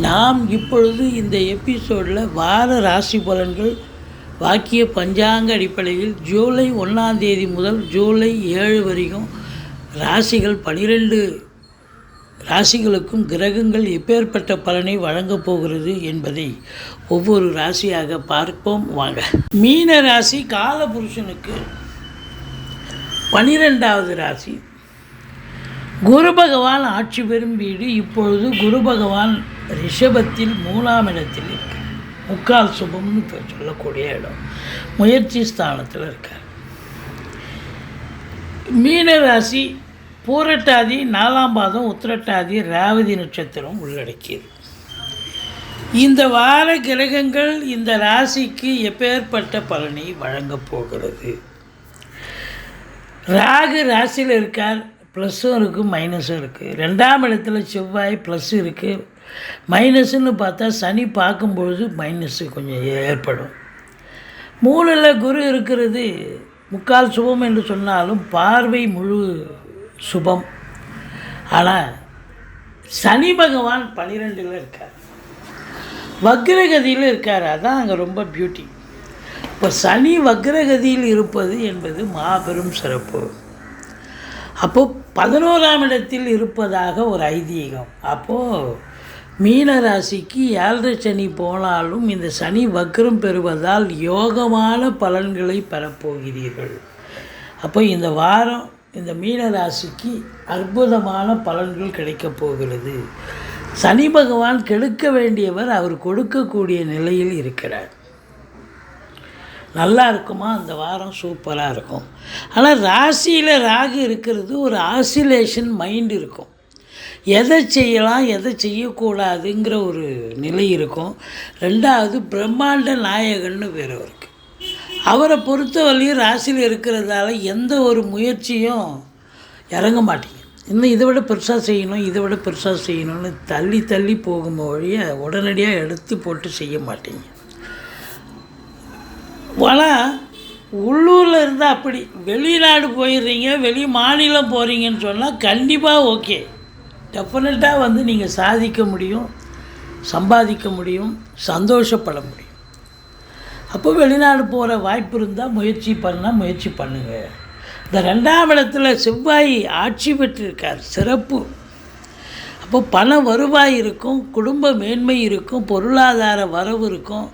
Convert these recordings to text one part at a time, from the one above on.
நாம் இப்பொழுது இந்த எபிசோடில் வார ராசி பலன்கள் வாக்கிய பஞ்சாங்க அடிப்படையில் ஜூலை ஒன்றாம் தேதி முதல் ஜூலை ஏழு வரைக்கும் ராசிகள் பனிரெண்டு ராசிகளுக்கும் கிரகங்கள் எப்பேற்பட்ட பலனை வழங்கப் போகிறது என்பதை ஒவ்வொரு ராசியாக பார்ப்போம். வாங்க. மீன ராசி காலபுருஷனுக்கு பனிரெண்டாவது ராசி. குரு பகவான் ஆட்சி பெறும் வீடு. இப்பொழுது குரு பகவான் ரிஷபத்தில் மூணாம் இடத்தில் இருக்கார் முக்கால் சுபம்னு சொல்லக்கூடிய இடம். முயற்சி ஸ்தானத்தில் இருக்கார் மீன ராசி பூரட்டாதி நாலாம் பாதம் உத்திரட்டாதி ராவதி நட்சத்திரம் உள்ளடக்கியது. இந்த வார கிரகங்கள் இந்த ராசிக்கு எப்பேற்பட்ட பலனை வழங்கப் போகிறது? ராகு ராசியில் இருக்கார் ப்ளஸ்ஸும் இருக்குது மைனஸும் இருக்குது ரெண்டாம் இடத்துல செவ்வாய் ப்ளஸ் இருக்குது மைனஸ்ன்னு பார்த்தா சனி பார்க்கும்பொழுது மைனஸு கொஞ்சம் ஏற்படும். மூணில் குரு இருக்கிறது முக்கால் சுபம் என்று சொன்னாலும் பார்வை முழு சுபம். ஆனால் சனி பகவான் பன்னிரெண்டில் இருக்கார். வக்ரகதியில் இருக்கார். அதான் அங்கே ரொம்ப பியூட்டி இப்போ சனி வக்ரகதியில் இருப்பது என்பது மாபெரும் சிறப்பு. அப்போது பதினோராம் இடத்தில் இருப்பதாக ஒரு ஐதீகம். அப்போது மீன ராசிக்கு ஏழரை சனி போனாலும் இந்த சனி வக்ரம் பெறுவதால் யோகமான பலன்களை பெறப்போகிறீர்கள். அப்போ இந்த வாரம் இந்த மீன ராசிக்கு அற்புதமான பலன்கள் கிடைக்கப் போகிறது. சனி பகவான் கெடுக்க வேண்டியவர் அவர் கொடுக்கக்கூடிய நிலையில் இருக்கிறார். நல்லா இருக்குமா? அந்த வாரம் சூப்பராக இருக்கும். ஆனால் ராசியில் ராகு இருக்கிறது ஒரு ஆசிலேஷன் மைண்ட் இருக்கும். எதை செய்யலாம் எதை செய்யக்கூடாதுங்கிற ஒரு நிலை இருக்கும். ரெண்டாவது பிரம்மாண்ட நாயகன்னு வேறு இருக்கு. அவரை பொறுத்தவரையும் ராசியில் இருக்கிறதால எந்த ஒரு முயற்சியும் இறங்க மாட்டீங்க. இன்னும் இதை விட பெருசாக செய்யணும் இதை விட பெருசாக செய்யணும்னு தள்ளி தள்ளி போகும் வழியை உடனடியாக எடுத்து போட்டு செய்ய மாட்டீங்க. ஆனால் உள்ளூரில் இருந்தால் அப்படி வெளிநாடு போயிடுறீங்க வெளி மாநிலம் போகிறீங்கன்னு சொன்னால் கண்டிப்பாக ஓகே. டெஃபினட்டாக வந்து நீங்கள் சாதிக்க முடியும் சம்பாதிக்க முடியும் சந்தோஷப்பட முடியும். அப்போ வெளிநாடு போகிற வாய்ப்பு இருந்தால் முயற்சி பண்ணால் முயற்சி பண்ணுங்கள் இந்த ரெண்டாம் இடத்துல செவ்வாய் ஆட்சி பெற்றிருக்கார் சிறப்பு. அப்போ பண வருவாய் இருக்கும் குடும்ப மேன்மை இருக்கும் பொருளாதார வரவு இருக்கும்.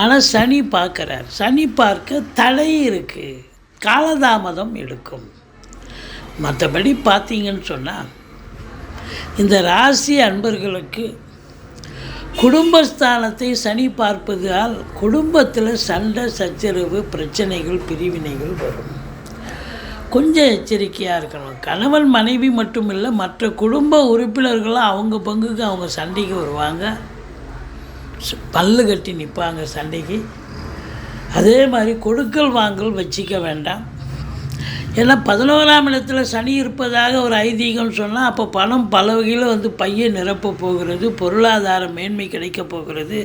ஆனால் சனி பார்க்குறார். சனி பார்க்க தடை இருக்குது காலதாமதம் எடுக்கும். மற்றபடி பார்த்தீங்கன்னு சொன்னால் இந்த ராசி அன்பர்களுக்கு குடும்பஸ்தானத்தை சனி பார்ப்பதால் குடும்பத்தில் சண்டை சச்சரவு பிரச்சனைகள் பிரிவினைகள் வரும். கொஞ்சம் எச்சரிக்கையாக இருக்கணும். கணவன் மனைவி மட்டும் இல்லை மற்ற குடும்ப உறுப்பினர்களும் அவங்க பங்குக்கு அவங்க சண்டைக்கு வருவாங்க. பல்லு கட்டி நிற்பாங்க சண்டைக்கு. அதே மாதிரி கொடுக்கல் வாங்கல் வச்சிக்க வேண்டாம். ஏன்னா பதினோராம் இடத்துல சனி இருப்பதாக ஒரு ஐதீகம் சொன்னால் அப்போ பணம் பல வகையில் வந்து பையை நிரப்ப போகிறது பொருளாதார மேன்மை கிடைக்க போகிறது.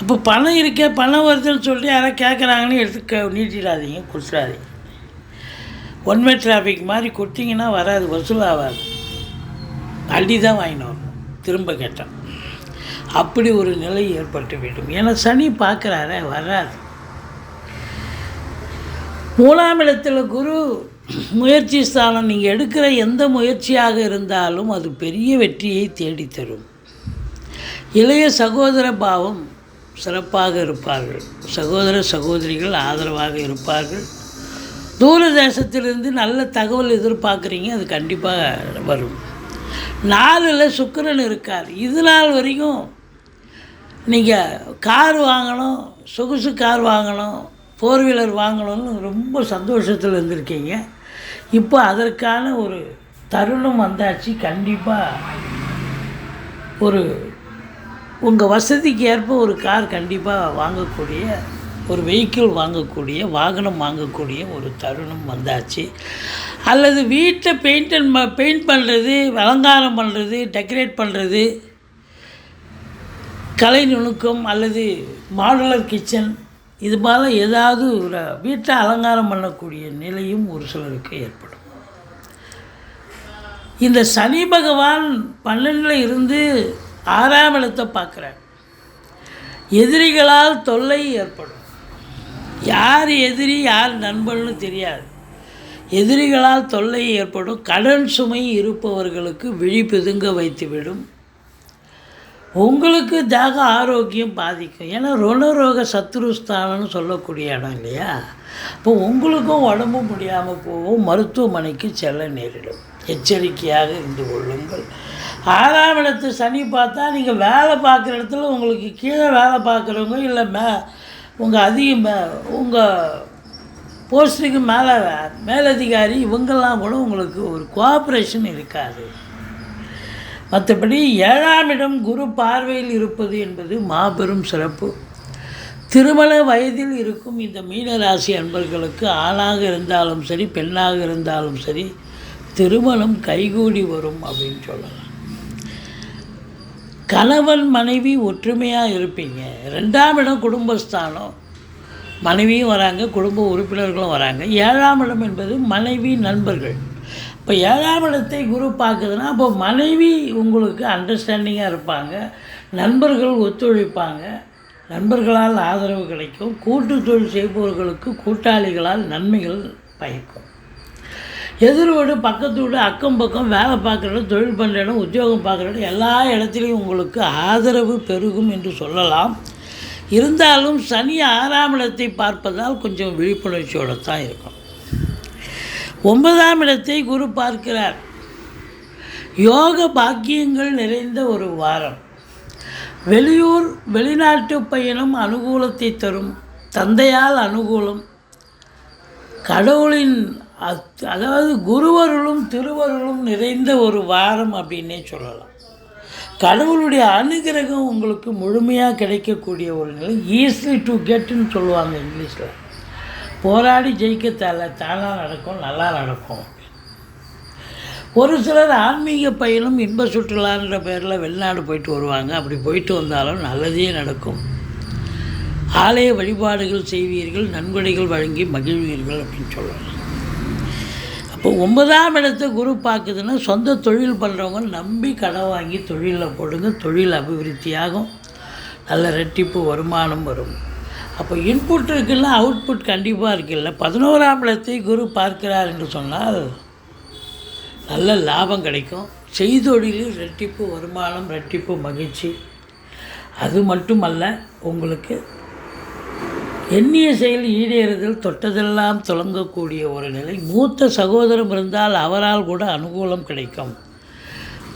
அப்போ பணம் இருக்கே பணம் வருதுன்னு சொல்லிட்டு யாராவது கேட்குறாங்கன்னு எடுத்து நீட்டிடாதீங்க கொடுத்துடாதீங்க. ஒன்வே டிராஃபிக் மாதிரி கொடுத்தீங்கன்னா வராது வசூலாகாது அள்ளி தான் வாங்கினோம். வரணும் திரும்ப கேட்டான் அப்படி ஒரு நிலை ஏற்பட்டு விடும் ஏன்னா சனி பார்க்குறாரு வராது மூணாம் இடத்துல குரு முயற்சி ஸ்தானம் நீங்கள் எடுக்கிற எந்த முயற்சியாக இருந்தாலும் அது பெரிய வெற்றியை தேடித்தரும். இளைய சகோதர பாவம் சிறப்பாக இருப்பார்கள். சகோதர சகோதரிகள் ஆதரவாக இருப்பார்கள். தூர தேசத்திலிருந்து நல்ல தகவல் எதிர்பார்க்குறீங்க அது கண்டிப்பாக வரும். நாலில் சுக்கரன் இருக்கார். இது நாள் வரைக்கும் நீங்கள் கார் வாங்கணும் சொகுசு கார் வாங்கணும் ஃபோர் வீலர் வாங்கணும்னு ரொம்ப சந்தோஷத்தில் இருந்திருக்கீங்க. இப்போ அதற்கான ஒரு தருணம் வந்தாச்சு. கண்டிப்பாக ஒரு உங்கள் வசதிக்கு ஏற்ப ஒரு கார் கண்டிப்பாக வாங்கக்கூடிய ஒரு வெஹிக்கிள் வாங்கக்கூடிய வாகனம் வாங்கக்கூடிய ஒரு தருணம் வந்தாச்சு. அல்லது வீட்டை பெயிண்ட் பெயிண்ட் பண்ணுறது அலங்காரம் பண்ணுறது டெக்கரேட் பண்ணுறது கலை நுணுக்கம் அல்லது மாடுலர் கிச்சன் இது மாதிரி ஏதாவது ஒரு வீட்டை அலங்காரம் பண்ணக்கூடிய நிலையும் ஒரு சிலருக்கு ஏற்படும். இந்த சனி பகவான் பன்னெண்டில் இருந்து ஆறாம் இடத்தை பார்க்குறார். எதிரிகளால் தொல்லை ஏற்படும். யார் எதிரி யார் நண்பன்னு தெரியாது. எதிரிகளால் தொல்லை ஏற்படும். கடன் சுமை இருப்பவர்களுக்கு விழி பிதுங்க வைத்துவிடும். உங்களுக்கு தேக ஆரோக்கியம் பாதிக்கும். ஏன்னா ருணரோக சத்ருஸ்தானம்னு சொல்லக்கூடிய இடம் இல்லையா? இப்போ உங்களுக்கும் உடம்பு முடியாமல் போகும். மருத்துவமனைக்கு செல்ல நேரிடும். எச்சரிக்கையாக இருந்து கொள்ளுங்கள். ஆறாம் இடத்து சனி பார்த்தா நீங்கள் வேலை பார்க்குற இடத்துல உங்களுக்கு கீழே வேலை பார்க்குறவங்க இல்லை மே உங்கள் அதிக மே உங்கள் போஸ்ட்டுக்கு மேலே மேலதிகாரி இவங்கெல்லாம் கூட உங்களுக்கு ஒரு கோஆப்ரேஷன் இருக்காது. மற்றபடி ஏழாம் இடம் குரு பார்வையில் இருப்பது என்பது மாபெரும் சிறப்பு. திருமண வயதில் இருக்கும் இந்த மீனராசி அன்பர்களுக்கு ஆணாக இருந்தாலும் சரி பெண்ணாக இருந்தாலும் சரி திருமணம் கைகூடி வரும் அப்படின்னு சொல்லலாம். கணவன் மனைவி ஒற்றுமையாக இருப்பீங்க. ரெண்டாம் இடம் குடும்பஸ்தானம். மனைவியும் வராங்க குடும்ப உறுப்பினர்களும் வராங்க. ஏழாம் இடம் என்பது மனைவி நண்பர்கள். இப்போ ஏழாம் இடத்தை குரு பார்க்குதுன்னா அப்போ மனைவி உங்களுக்கு அண்டர்ஸ்டாண்டிங்காக இருப்பாங்க நண்பர்கள் ஒத்துழைப்பாங்க நண்பர்களால் ஆதரவு கிடைக்கும் கூட்டு தொழில் செய்பவர்களுக்கு கூட்டாளிகளால் நன்மைகள் பயக்கும். எதிர்வோடு பக்கத்து வீடு அக்கம் பக்கம் வேலை பார்க்குற இடம் தொழில் பண்ணுற இடம் உத்தியோகம் பார்க்குற இடம் எல்லா இடத்துலையும் உங்களுக்கு ஆதரவு பெருகும் என்று சொல்லலாம். இருந்தாலும் சனி ஆறாம் இடத்தை பார்ப்பதால் கொஞ்சம் விழிப்புணர்ச்சியோடு தான் இருக்கும் ஒன்பதாம் இடத்தை குரு பார்க்கிறார். யோக பாக்கியங்கள் நிறைந்த ஒரு வாரம். வெளியூர் வெளிநாட்டு பயணம் அனுகூலத்தை தரும். தந்தையால் அனுகூலம். கடவுளின் அத்- அதாவது குருவருளும் திருவருளும் நிறைந்த ஒரு வாரம் அப்படின்னே சொல்லலாம். கடவுளுடைய அனுகிரகம் உங்களுக்கு முழுமையாக கிடைக்கக்கூடிய ஒரு நிலை. ஈஸி டு கெட்டுன்னு சொல்லுவாங்க இங்கிலீஷில். போராடி ஜெயிக்க தேவை தானாக நடக்கும் நல்லா நடக்கும். ஒரு சிலர் ஆன்மீக பயணம் இன்ப சுற்றுலான்ற பேரில் வெளிநாடு போயிட்டு வருவாங்க. அப்படி போயிட்டு வந்தாலும் நல்லதே நடக்கும். ஆலய வழிபாடுகள் செய்வீர்கள் நன்கொடைகள் வழங்கி மகிழ்வீர்கள் அப்படின்னு சொல்லலாம். அப்போ ஒன்பதாம் இடத்தை குரு பார்க்குதுன்னா சொந்த தொழில் பண்ணுறவங்க நம்பி கடன் வாங்கி தொழிலில் போடுங்க. தொழில் அபிவிருத்தியாகும். நல்ல ரெட்டிப்பு வருமானம் வரும். அப்போ இன்புட் இருக்குல்ல அவுட்புட் கண்டிப்பாக இருக்குல்ல. பதினோராம் இடத்தை குரு பார்க்கிறார் என்று சொன்னால் நல்ல லாபம் கிடைக்கும். செய்தொழிலில் ரெட்டிப்பு வருமானம் ரெட்டிப்பு மகிழ்ச்சி. அது மட்டுமல்ல உங்களுக்கு எண்ணிய செயல் ஈடேறுதல் தொட்டதெல்லாம் தொடங்கக்கூடிய ஒரு நிலை. மூத்த சகோதரம் இருந்தால் அவரால் கூட அனுகூலம் கிடைக்கும்.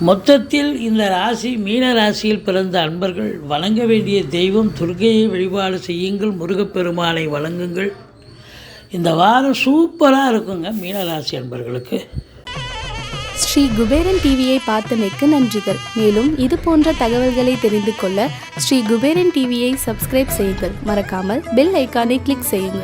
மொத்தத்தில் இந்த ராசி மீன ராசியில் பிறந்த அன்பர்கள் வணங்க வேண்டிய தெய்வம் துர்கையை வழிபாடு செய்யுங்கள் முருகப்பெருமானை வணங்குங்கள். இந்த வாரம் சூப்பராக இருக்குங்க மீனராசி அன்பர்களுக்கு. ஸ்ரீ குபேரன் டிவியை பார்த்தமைக்கு நன்றிகள். மேலும் இது போன்ற தகவல்களை தெரிந்து கொள்ள ஸ்ரீ குபேரன் டிவியை சப்ஸ்கிரைப் செய்யுங்கள். மறக்காமல் பெல் ஐக்கானை கிளிக் செய்யுங்கள்.